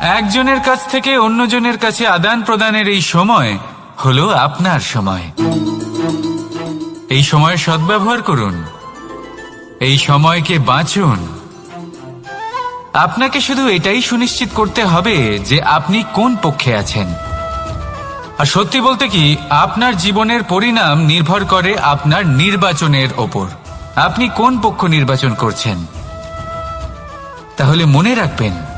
একজনের কাছ থেকে অন্যজনের কাছে আদান প্রদানের এই সময় হলো আপনার সময়। এই সময় সদ্ব্যবহার করুন। এই সময়কে বাঁচুন। আপনাকে শুধু এটাই সুনিশ্চিত করতে হবে যে আপনি কোন পক্ষে আছেন। আর সত্যি বলতে কি, আপনার জীবনের পরিণাম নির্ভর করে আপনার নির্বাচনের ওপর। আপনি কোন পক্ষ নির্বাচন করছেন? তাহলে মনে রাখবেন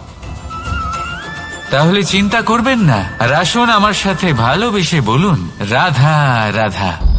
তাহলে চিন্তা করবেন না। আর আসুন আমার সাথে ভালোবেসে বলুন রাধা রাধা।